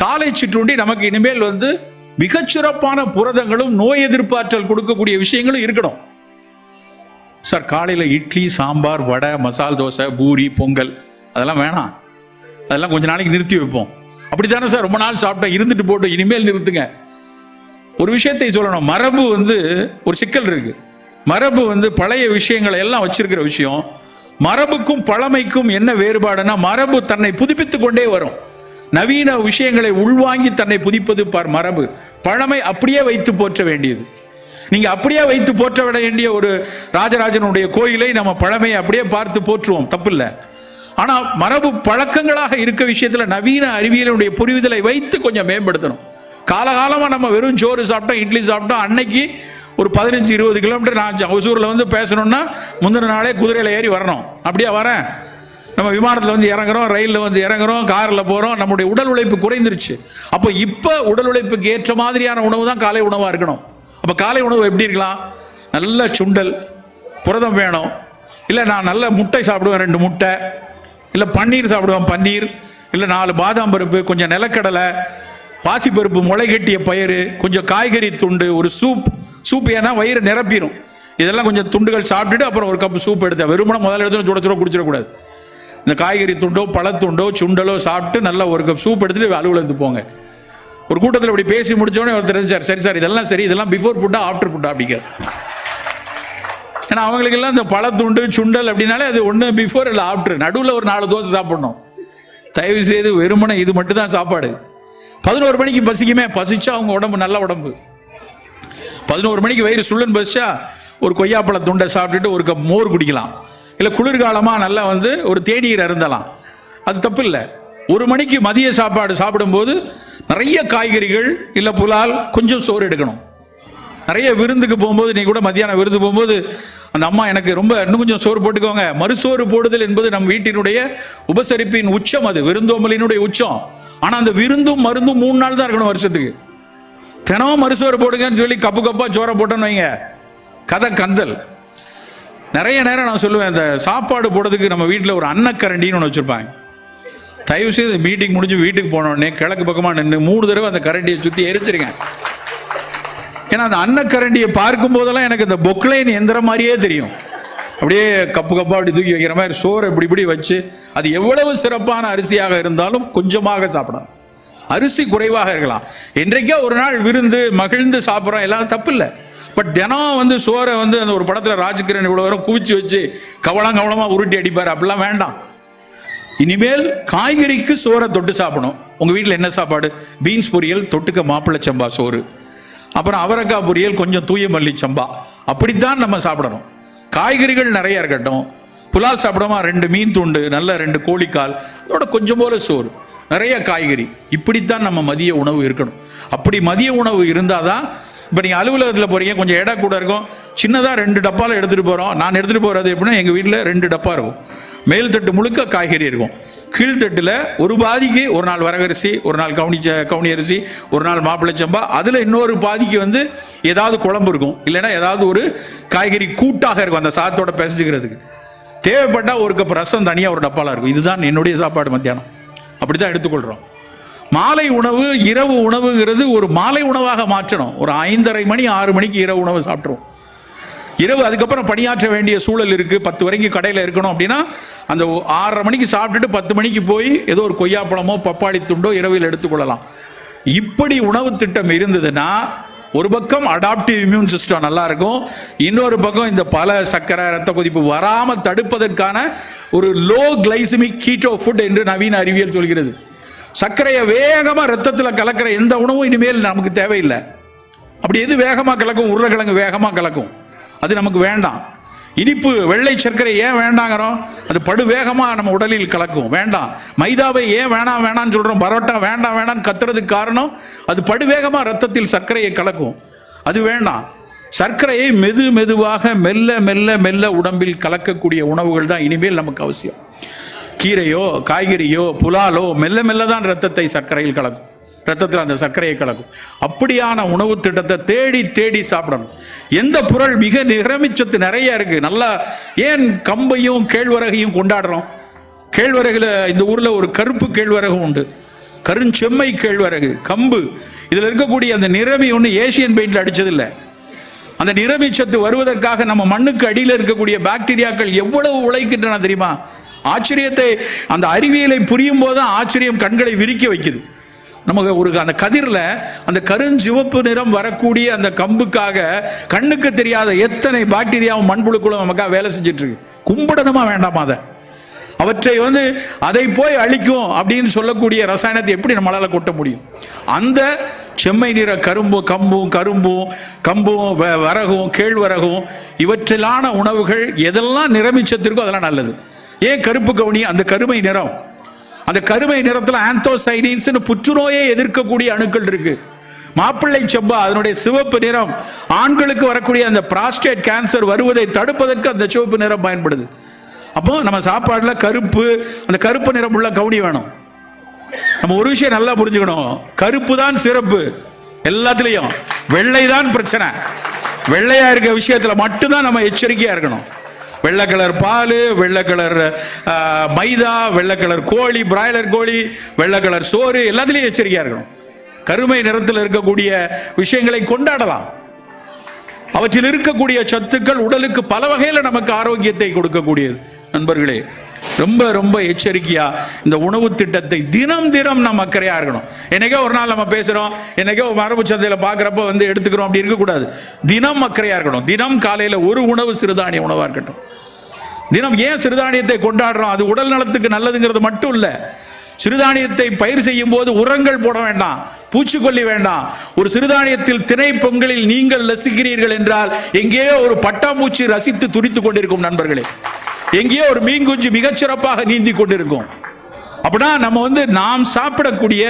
காலை சிற்றுண்டி நமக்கு இனிமேல் வந்து மிகச்சிறப்பான புரதங்களும் நோய் எதிர்ப்பாற்றல் கொடுக்கக்கூடிய விஷயங்களும் இருக்கணும். சார் காலையில் இட்லி சாம்பார் வடை மசால் தோசை பூரி பொங்கல் அதெல்லாம் வேணாம். அதெல்லாம் கொஞ்ச நாளைக்கு நிறுத்தி வைப்போம். அப்படித்தானே சார் ரொம்ப நாள் சாப்பிட்டா இருந்துட்டு போட்டு இனிமேல் நிறுத்துங்க. ஒரு விஷயத்தை சொல்லணும். மரபு வந்து ஒரு சிக்கல் இருக்கு. மரபு வந்து பழைய விஷயங்களை எல்லாம் வச்சிருக்கிற விஷயம். மரபுக்கும் பழமைக்கும் என்ன வேறுபாடுனா மரபு தன்னை புதுப்பித்து கொண்டே வரும். நவீன விஷயங்களை உள்வாங்கி தன்னை புதிப்பது பார் மரபு. பழமை அப்படியே வைத்து போற்ற வேண்டியது. நீங்க அப்படியே வைத்து போற்ற விட வேண்டிய ஒரு ராஜராஜனுடைய கோயிலை நம்ம பழமையை அப்படியே பார்த்து போற்றுவோம். தப்பில்லை. ஆனால் மரபு பழக்கங்களாக இருக்க விஷயத்தில் நவீன அறிவியலுடைய புரிதலை வைத்து கொஞ்சம் மேம்படுத்தணும். காலகாலமாக நம்ம வெறும் சோறு சாப்பிட்டோம் இட்லி சாப்பிட்டோம் அன்னைக்கு ஒரு பதினஞ்சு இருபது கிலோமீட்டர் நான் ஒசூரில் வந்து பேசணும்னா முந்தின நாளே குதிரையில் ஏறி வரணும். அப்படியே வரேன்? நம்ம விமானத்தில் வந்து இறங்குறோம் ரயிலில் வந்து இறங்குறோம் காரில் போகிறோம் நம்முடைய உடல் உழைப்பு குறைந்துருச்சு. அப்போ இப்போ உடல் உழைப்புக்கு ஏற்ற மாதிரியான உணவு தான் காலை உணவாக இருக்கணும். அப்போ காலை உணவு எப்படி இருக்கலாம்? நல்ல சுண்டல் புரதம் வேணும். இல்லை நான் நல்ல முட்டை சாப்பிடுவேன் ரெண்டு முட்டை. இல்லை பன்னீர் சாப்பிடுவேன் பன்னீர். இல்லை நாலு பாதாம் பருப்பு கொஞ்சம் நிலக்கடலை பாசிப்பருப்பு முளை கட்டிய பயிறு கொஞ்சம் காய்கறி துண்டு ஒரு சூப். சூப் ஏன்னா வயிறு நிரப்பிடும் இதெல்லாம் கொஞ்சம் துண்டுகள் சாப்பிட்டுட்டு அப்புறம் ஒரு கப் சூப் எடுத்தேன். வெறுமனை முதல்ல எடுத்து சுட சுட குடிச்சிடக்கூடாது. இந்த காய்கறி துண்டோ பழத்துண்டோ சுண்டலோ சாப்பிட்டு நல்லா ஒரு கப் சூப் எடுத்துட்டு அலுவலகத்துக்கு போங்க. ஒரு கூட்டத்தில் இப்படி பேசி முடிச்சோடனே ஒருத்தர் தெரிஞ்சார் சரி சார் இதெல்லாம் சரி இதெல்லாம் பிஃபோர் ஃபுட்டா ஆஃப்டர் ஃபுட்டா அப்படிங்கிறது ஏன்னா அவங்களுக்கெல்லாம் இந்த பழத்துண்டு சுண்டல் அப்படின்னாலே அது ஒன்று பிஃபோர் இல்லை ஆஃப்டர் நடுவில் ஒரு நாலு தோசை சாப்பிடணும். தயவு செய்து வெறுமனை இது மட்டும் தான் சாப்பாடு. பதினோரு மணிக்கு பசிக்குமே பசிச்சா அவங்க உடம்பு நல்ல உடம்பு. பதினோரு மணிக்கு வயிறு சுள்ளன் பசிச்சா ஒரு கொய்யாப்பழ துண்டை சாப்பிட்டுட்டு ஒரு கப் மோர் குடிக்கலாம். இல்லை குளிர்காலமாக நல்லா வந்து ஒரு தேநீர் அருந்தலாம். அது தப்பு இல்லை. ஒரு மணிக்கு மதிய சாப்பாடு சாப்பிடும்போது நிறைய காய்கறிகள் இல்லை புலால் கொஞ்சம் சோறு எடுக்கணும். நிறைய விருந்துக்கு போகும்போது நீ கூட மத்தியானம் விருந்து போகும்போது அந்த அம்மா எனக்கு ரொம்ப இன்னும் கொஞ்சம் சோறு போட்டுக்கோங்க. மறுசோறு போடுதல் என்பது நம் வீட்டினுடைய உபசரிப்பின் உச்சம் அது விருந்தோம்பலினுடைய உச்சம். ஆனால் அந்த விருந்தும் மருந்தும் மூணு நாள் தான் இருக்கணும் வருஷத்துக்கு. தினமும் மறுசோறு போடுங்கன்னு சொல்லி கப்பு கப்பாக சோறை போட்டோன்னு வைங்க. கதை கந்தல் நிறைய நேரம் நான் சொல்லுவேன் இந்த சாப்பாடு போடுறதுக்கு நம்ம வீட்டில் ஒரு அன்னக்கரண்டின்னு ஒன்று வச்சுருப்பாங்க. தயவு செய்து மீட்டிங் முடிஞ்சு வீட்டுக்கு போனோடனே கிழக்கு பக்கமாக நின்று மூணு தடவை அந்த கரண்டியை சுற்றி எரிச்சிருக்கேன் ஏன்னா அந்த அன்னக்கரண்டியை பார்க்கும் போதெல்லாம் எனக்கு இந்த பொக்லைன் எந்திர மாதிரியே தெரியும். அப்படியே கப்பு கப்பா அப்படி தூக்கி வைக்கிற மாதிரி சோறு இப்படி இப்படி வச்சு அது எவ்வளவு சிறப்பான அரிசியாக இருந்தாலும் கொஞ்சமாக சாப்பிடணும் அரிசி குறைவாக இருக்கலாம். என்றைக்கோ ஒரு நாள் விருந்து மகிழ்ந்து சாப்பிட்றோம் எல்லாம் தப்பு இல்லை. பட் தினம் வந்து சோறை வந்து அந்த ஒரு படத்தில் ராஜகிரண் இவ்வளோ வரும் குவிச்சு வச்சு கவலம் கவலமாக உருட்டி அடிப்பார். அப்படிலாம் வேண்டாம். இனிமேல் காய்கறிக்கு சோறை தொட்டு சாப்பிடணும். உங்கள் வீட்டில் என்ன சாப்பாடு? பீன்ஸ் பொரியல் தொட்டுக்க மாப்பிள்ளை சம்பா சோறு. அப்புறம் அவரக்காய் பொரியல் கொஞ்சம் தூய மல்லி சம்பா. அப்படித்தான் நம்ம சாப்பிடணும். காய்கறிகள் நிறைய இருக்கட்டும். புலால் சாப்பிடாம ரெண்டு மீன் துண்டு நல்ல ரெண்டு கோழிக்கால் அதோட கொஞ்சம் போல சோறு. நிறைய காய்கறி. இப்படித்தான் நம்ம மதிய உணவு இருக்கணும். அப்படி மதிய உணவு இருந்தால் தான் இப்போ நீங்கள் அலுவலகத்தில் போகிறீங்க கொஞ்சம் இடம் கூட இருக்கும். சின்னதாக ரெண்டு டப்பாவில் எடுத்துகிட்டு போகிறோம் நான் எடுத்துகிட்டு போகிறது எப்படின்னா எங்கள் வீட்டில் ரெண்டு டப்பா இருக்கும். மேல் தட்டு முழுக்க காய்கறி இருக்கும். கீழ்த்தட்டில் ஒரு பாதிக்கு ஒரு நாள் வரகரிசி ஒரு நாள் கவுனி கவுனி அரிசி ஒரு நாள் மாப்பிள்ளை சம்பா. அதில் இன்னொரு பாதிக்கு வந்து ஏதாவது குழம்பு இருக்கும். இல்லைன்னா ஏதாவது ஒரு காய்கறி கூட்டாக இருக்கும் அந்த சாதத்தோட பிசைஞ்சுக்கிறதுக்கு. தேவைப்பட்டால் ஒரு கப் ரசம் தனியாக ஒரு டப்பாலாக இருக்கும். இதுதான் என்னுடைய சாப்பாடு மத்தியானம். அப்படி தான் எடுத்துக்கொள்கிறோம் மாலை உணவு இரவு உணவுங்கிறது ஒரு மாலை உணவாக மாற்றணும். ஒரு ஐந்தரை மணி ஆறு மணிக்கு இரவு உணவு சாப்பிட்ருவோம் இரவு அதுக்கப்புறம் பணியாற்ற வேண்டிய சூழல் இருக்குது பத்து வரைக்கும் கடையில் இருக்கணும் அப்படின்னா அந்த ஆறரை மணிக்கு சாப்பிட்டுட்டு பத்து மணிக்கு போய் ஏதோ ஒரு கொய்யாப்பழமோ பப்பாளி துண்டோ இரவில் எடுத்துக்கொள்ளலாம். இப்படி உணவு திட்டம் இருந்ததுன்னா ஒரு பக்கம் அடாப்டிவ் இம்யூன் சிஸ்டம் நல்லா இருக்கும் இன்னொரு பக்கம் இந்த பல சர்க்கரை ரத்த கொதிப்பு வராமல் தடுப்பதற்கான ஒரு லோ கிளைசிமிக் கீட்டோ ஃபுட் என்று நவீன அறிவியல் சொல்கிறது. சர்க்கரையை வேகமாக ரத்தத்தில் கலக்கிற எந்த உணவும் இனிமேல் நமக்கு தேவையில்லை. அப்படி எது வேகமாக கலக்கும்? உருளைக்கிழங்கு வேகமாக கலக்கும். அது நமக்கு வேண்டாம். இனிப்பு வெள்ளை சர்க்கரை ஏன் வேண்டாங்கிறோம்? அது படு வேகமாக நம்ம உடலில் கலக்கும். வேண்டாம். மைதாவை ஏன் வேணாம் வேணாம்னு சொல்கிறோம் பரோட்டா வேண்டாம் வேணாம்னு கத்துறதுக்கு காரணம் அது படு வேகமாக ரத்தத்தில் சர்க்கரையை கலக்கும். அது வேண்டாம். சர்க்கரையை மெது மெதுவாக மெல்ல மெல்ல மெல்ல உடம்பில் கலக்கக்கூடிய உணவுகள் தான் இனிமேல் நமக்கு அவசியம். கீரையோ காய்கறியோ புலாலோ மெல்ல மெல்ல தான் ரத்தத்தை சர்க்கரையில் கலக்கும். ரத்தத்தில் அந்த சர்க்கரையை கலக்கும். அப்படியான உணவு திட்டத்தை தேடி தேடி சாப்பிடணும். எந்த பொருள் மிக நிறமிச்சத்து நிறைய இருக்கு. நல்லா ஏன் கம்பையும் கேழ்வரகையும் கொண்டாடுறோம்? கேழ்வரகுல இந்த ஊரில் ஒரு கருப்பு கேழ்வரகு உண்டு. கருஞ்செம்மை கேழ்வரகு கம்பு. இதில் இருக்கக்கூடிய அந்த நிறமி ஒன்று ஏசியன் பெயிண்டில் அடித்ததில்லை அந்த நிறமிச்சத்து வருவதற்காக நம்ம மண்ணுக்கு அடியில் இருக்கக்கூடிய பாக்டீரியாக்கள் எவ்வளவு உழைக்கின்றன தெரியுமா? ஆச்சரியத்தை அந்த அறிவியலை புரியும் போது ஆச்சரியம் கண்களை விரிக்க வைக்குது. நமக்கு ஒரு அந்த கதிரில் அந்த கருஞ்சிவப்பு நிறம் வரக்கூடிய அந்த கம்புக்காக கண்ணுக்கு தெரியாத எத்தனை பாக்டீரியாவும் மண்புழுக்களும் நமக்காக வேலை செஞ்சுட்டு இருக்கு கும்பிடணுமா வேண்டாமா அதை? அவற்றை வந்து அதை போய் அழிக்கும் அப்படின்னு சொல்லக்கூடிய ரசாயனத்தை எப்படி நம்மளால் கொட்ட முடியும்? அந்த செம்மை நிற கரும்பு கம்பும் கரும்பும் கம்பும் வ- வரகும் கேழ்வரகும் இவற்றிலான உணவுகள் எதெல்லாம் நிறமிச்சத்திற்கோ அதெல்லாம் நல்லது. ஏன் கருப்பு கவுனி? அந்த கருமை நிறம். அந்த கருமை நிறத்தில் ஆந்தோசைனின்ஸ்னு புற்றுநோயை எதிர்க்கக்கூடிய அணுக்கள் இருக்கு. மாப்பிள்ளை செம்பா அதனுடைய சிவப்பு நிறம். ஆண்களுக்கு வரக்கூடிய அந்த பிராஸ்டேட் கேன்சர் வருவதை தடுப்பதற்கு அந்த சிவப்பு நிறம் பயன்படுது. அப்போ நம்ம சாப்பாடுல கருப்பு அந்த கருப்பு நிறம் உள்ள கவுனி வேணும். நம்ம ஒரு விஷயம் நல்லா புரிஞ்சுக்கணும். கருப்பு தான் சிறப்பு. எல்லாத்துலேயும். வெள்ளை தான் பிரச்சனை. வெள்ளையா இருக்க விஷயத்துல மட்டும்தான் நம்ம எச்சரிக்கையா இருக்கணும். வெள்ளை கலர் பால் வெள்ளை கலர் மைதா வெள்ளை கலர் கோழி பிராய்லர் கோழி வெள்ளை கலர் சோறு எல்லாத்துலேயும் எச்சரிக்கையாக இருக்கணும். கருமை நிறத்தில் இருக்கக்கூடிய விஷயங்களை கொண்டாடலாம். அவற்றில் இருக்கக்கூடிய சத்துக்கள் உடலுக்கு பல வகையில் நமக்கு ஆரோக்கியத்தை கொடுக்கக்கூடியது. நண்பர்களே ரொம்ப ரொம்ப எச்சரிக்கையா இந்த உணவு திட்டத்தை தினம் தினம் நம்ம அக்கறையா இருக்கணும். என்னைக்கோ ஒரு நாள் நம்ம பேசுறோம் என்னைக்கோ மரபு சந்தையில பாக்குறப்ப வந்து எடுத்துக்கிறோம் அப்படி இருக்கக்கூடாது. தினம் அக்கறையா இருக்கணும். தினம் காலையில ஒரு உணவு சிறுதானிய உணவா இருக்கட்டும். தினம் ஏன் சிறுதானியத்தை கொண்டாடுறோம்? அது உடல் நலத்துக்கு நல்லதுங்கிறது மட்டும் இல்ல. சிறுதானியத்தை பயிர் செய்யும் போது உரங்கள் போட வேண்டாம். பூச்சிக்கொல்லி வேண்டாம். ஒரு சிறுதானியத்தில் திணை பொங்கலில் நீங்கள் ரசிக்கிறீர்கள் என்றால் எங்கேயோ ஒரு பட்டாம்பூச்சி ரசித்து துடித்துக் கொண்டிருக்கும் நண்பர்களே. எங்கேயோ ஒரு மீன் குஞ்சு மிகச்சிறப்பாக நீந்தி கொண்டிருக்கும். அப்படின்னா நம்ம வந்து நாம் சாப்பிடக்கூடிய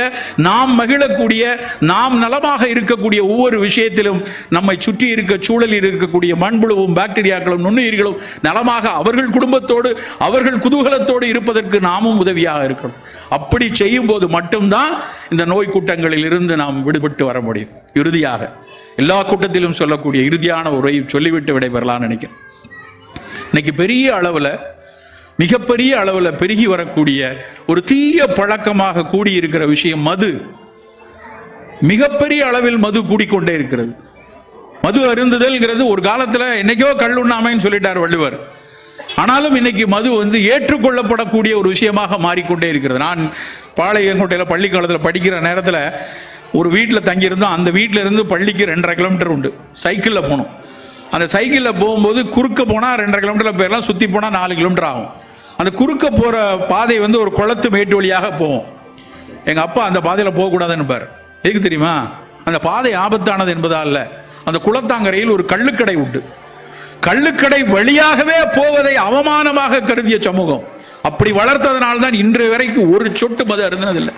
நாம் மகிழக்கூடிய நாம் நலமாக இருக்கக்கூடிய ஒவ்வொரு விஷயத்திலும் நம்மை சுற்றி இருக்க சூழலில் இருக்கக்கூடிய மண்புழுவும் பாக்டீரியாக்களும் நுண்ணுயிர்களும் நலமாக அவர்கள் குடும்பத்தோடு அவர்கள் குதூகலத்தோடு இருப்பதற்கு நாமும் உதவியாக இருக்கணும். அப்படி செய்யும் போது மட்டும்தான் இந்த நோய் கூட்டங்களில் இருந்து நாம் விடுபட்டு வர முடியும். இறுதியாக எல்லா கூட்டத்திலும் சொல்லக்கூடிய இறுதியான உரையை சொல்லிவிட்டு விடைபெறலாம்னு நினைக்கிறேன். இன்னைக்கு பெரிய அளவில் மிகப்பெரிய அளவில் பெருகி வரக்கூடிய ஒரு தீய பழக்கமாக கூடியிருக்கிற விஷயம் மது. மிகப்பெரிய அளவில் மது கூடிக்கொண்டே இருக்கிறது. மது அருந்துதல்ங்கிறது ஒரு காலத்தில் என்னைக்கோ கல் உண்ணாமைன்னு சொல்லிட்டார் வள்ளுவர். ஆனாலும் இன்னைக்கு மது வந்து ஏற்றுக்கொள்ளப்படக்கூடிய ஒரு விஷயமாக மாறிக்கொண்டே இருக்கிறது. நான் பாளையங்கோட்டையில் பள்ளிக்காலத்தில் படிக்கிற நேரத்தில் ஒரு வீட்டில் தங்கியிருந்தோம். அந்த வீட்டில் இருந்து பள்ளிக்கு ரெண்டரை கிலோமீட்டர் உண்டு. சைக்கிளில் போகணும் அந்த சைக்கிளில் போகும்போது குறுக்க போனால் ரெண்டரை கிலோமீட்டரில் போயிடலாம் சுற்றி போனால் நாலு கிலோமீட்டர் ஆகும். அந்த குறுக்க போகிற பாதை வந்து ஒரு குளத்து மேட்டு வழியாக போகும். எங்கள் அப்பா அந்த பாதையில் போகக்கூடாதுன்னு பார் எதுக்கு தெரியுமா? அந்த பாதை ஆபத்தானது என்பதால் அல்ல அந்த குளத்தாங்கரையில் ஒரு கள்ளுக்கடை உண்டு. கள்ளுக்கடை வழியாகவே போவதை அவமானமாக கருதிய சமூகம். அப்படி வளர்த்ததனால்தான் இன்று வரைக்கும் ஒரு சொட்டு மது அருந்தினதில்லை.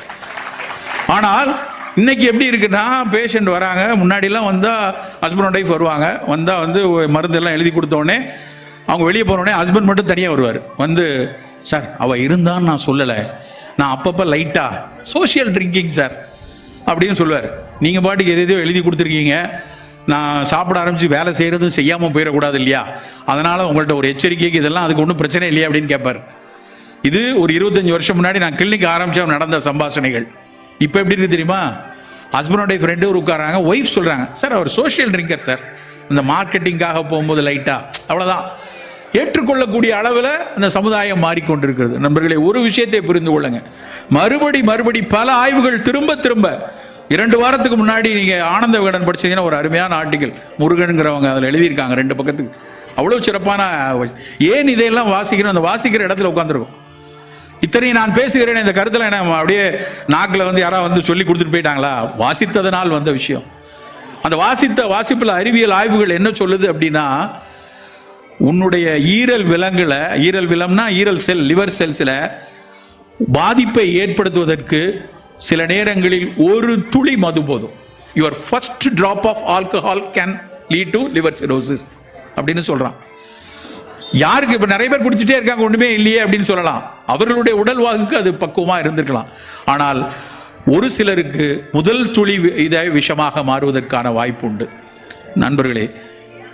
ஆனால் இன்னைக்கு எப்படி இருக்குன்னா பேஷண்ட் வராங்க முன்னாடிலாம் வந்தால் ஹஸ்பண்ட் ஒய்ஃப் வருவாங்க. வந்தால் வந்து மருந்தெல்லாம் எழுதி கொடுத்தோடனே அவங்க வெளியே போனோடனே ஹஸ்பண்ட் மட்டும் தனியாக வருவார். வந்து சார் அவள் இருந்தான்னு நான் சொல்லலை. நான் அப்பப்போ லைட்டாக சோஷியல் ட்ரிங்கிங் சார் அப்படின்னு சொல்லுவார். நீங்கள் பாட்டுக்கு எது எதையோ எழுதி கொடுத்துருக்கீங்க. நான் சாப்பிட ஆரம்பித்து வேலை செய்கிறதும் செய்யாமல் போயிடக்கூடாது இல்லையா? அதனால் உங்கள்கிட்ட ஒரு எச்சரிக்கைக்கு இதெல்லாம் அதுக்கு ஒன்றும் பிரச்சனை இல்லையா அப்படின்னு கேட்பார் இது ஒரு இருபத்தஞ்சி வருஷம் முன்னாடி நான் கிளினிக் ஆரம்பிச்சா நடந்த சம்பாஷணைகள். இப்போ எப்படி இருக்கு தெரியுமா? ஹஸ்பண்டோடைய ஃப்ரெண்டு ஒரு உட்காராங்க ஒய்ஃப் சொல்கிறாங்க சார் அவர் சோஷியல் ட்ரிங்கர் சார் இந்த மார்க்கெட்டிங்காக போகும்போது லைட்டாக அவ்வளோதான் ஏற்றுக்கொள்ளக்கூடிய அளவில் அந்த சமுதாயம் மாறிக்கொண்டிருக்கிறது. நண்பர்களே ஒரு விஷயத்தை புரிந்து கொள்ளுங்க. மறுபடி மறுபடி பல ஆய்வுகள் திரும்ப திரும்ப இரண்டு வாரத்துக்கு முன்னாடி நீங்கள் ஆனந்த விகடன் படிச்சீங்கன்னா ஒரு அருமையான ஆர்டிக்கல் முருகனுங்கிறவங்க அதில் எழுதியிருக்காங்க ரெண்டு பக்கத்துக்கு. அவ்வளோ சிறப்பான ஏன் இதையெல்லாம் வாசிக்கணும்? அந்த வாசிக்கிற இடத்துல உட்காந்துருக்கும் இத்தனை நான் பேசுகிறேன் இந்த கருத்தில் என்ன அப்படியே நாக்கில் வந்து யாராவது வந்து சொல்லி கொடுத்துட்டு போயிட்டாங்களா? வாசித்ததனால் வந்த விஷயம். அந்த வாசித்த வாசிப்பில் அறிவியல் ஆய்வுகள் என்ன சொல்லுது அப்படின்னா உன்னுடைய ஈரல் விலங்குல ஈரல் விலம்னா ஈரல் செல் லிவர் செல்ஸில் பாதிப்பை ஏற்படுத்துவதற்கு சில நேரங்களில் ஒரு துளி மது போதும். Your first drop of alcohol can lead to liver cirrhosis அப்படின்னு சொல்கிறான் யாருக்கு இப்போ நிறைய பேர் குடிச்சிட்டே இருக்காங்க ஒன்றுமே இல்லையே அப்படின்னு சொல்லலாம். அவர்களுடைய உடல் வாகுக்கு அது பக்குவமா இருந்திருக்கலாம். ஆனால் ஒரு சிலருக்கு முதல் துளி இதை விஷமாக மாறுவதற்கான வாய்ப்பு உண்டு. நண்பர்களே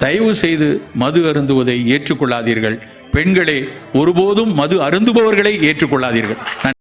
தயவு செய்து மது அருந்துவதை ஏற்றுக்கொள்ளாதீர்கள். பெண்களே ஒருபோதும் மது அருந்துபவர்களை ஏற்றுக்கொள்ளாதீர்கள். நன்றி.